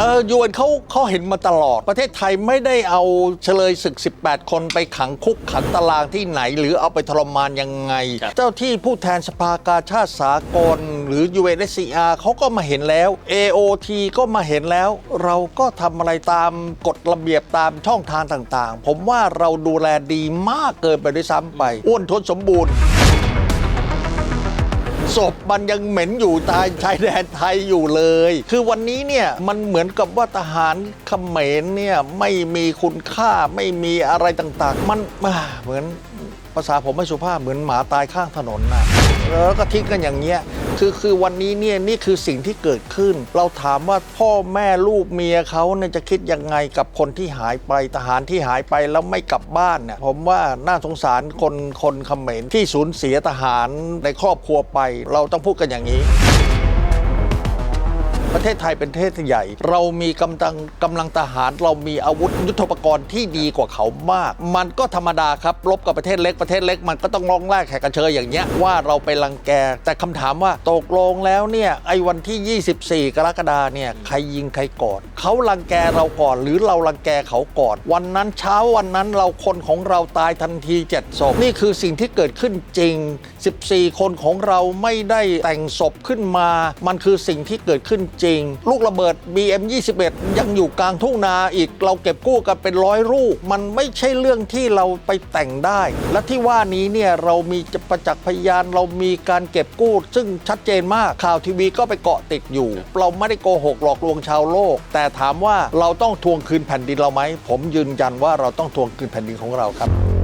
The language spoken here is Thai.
อยูเอ็นเขาเขาเห็นมาตลอด ประเทศไทยไม่ได้เอาเฉลยศึก 18 คนไปขังคุกขังตารางที่ไหน หรือเอาไปทรมานยังไง ครับ เจ้าที่ผู้แทนสภากาชาติสากล หรือ UNSCR เขาก็มาเห็นแล้ว AOT ก็มาเห็นแล้ว เราก็ทำอะไรตามกฎระเบียบตามช่องทางต่างๆ ผมว่าเราดูแลดีมากเกินไปด้วยซ้ำไป อ้วนทนสมบูรณ์ ศพมันยังเหม็นอยู่ตายชายแดนไทยอยู่เลย คือวันนี้เนี่ยมันเหมือนกับว่าทหารเขมรเนี่ยไม่มีคุณค่าไม่มีอะไรต่างๆ มันเหมือนาษาผมไม่สุภาพเหมือนหมาตายข้างถนนนะแล้วก็ทิ้งกันอย่างเงี้ยคือคือวันนี้เนี่ยนี่คือสิ่งที่เกิดขึ้น เราถามว่าพ่อแม่ลูกเมียเขาเนี่ยจะคิดยังไงกับคนที่หายไปทหารที่หายไปแล้วไม่กลับบ้านเนี่ยผมว่าน่าสงสารคนคนเขมรที่สูญเสียทหารในครอบครัวไป เราต้องพูดกันอย่างนี้ ศไทยเป็นประเทศใหญ่ เรามีกำลังกำลังทหาร เรามีอาวุธยุทโธปกรณ์ที่ดีกว่าเขามาก มันก็ธรรมดาครับรบกับประเทศเล็กประเทศเล็กมันก็ต้องร้องแรกแขกกระเชยอย่างเงี้ยว่าเราไปรังแก แต่คำถามว่าตกลงแล้วเนี่ยไอ้วันที่ 24 กรกฎาเนี่ยใครยิงใครก่อนเขารังแกเราก่อน หรือเรารังแกเขาก่อน วันนั้นเช้าวันนั้นเราคนของเราตายทันทีเจ็ดศพนี่คือสิ่งที่เกิดขึ้นจริง 14 คนของเราไม่ได้แต่งศพขึ้นมา มันคือสิ่งที่เกิดขึ้นจริงลูกระเบิด BM 21 ยังอยู่กลางทุ่งนาอีกเราเก็บกู้กันเป็นร้อยลูก มันไม่ใช่เรื่องที่เราไปแต่งได้ และที่ว่านี้เนี่ยเรามีประจักษ์พยานเรามีการเก็บกู้ ซึ่งชัดเจนมากข่าวทีวีก็ไปเกาะติดอยู่ เราไม่ได้โกหกหลอกลวงชาวโลก แต่ถามว่าเราต้องทวงคืนแผ่นดินเราไหมผมยืนยันว่าเราต้องทวงคืนแผ่นดินของเราครับ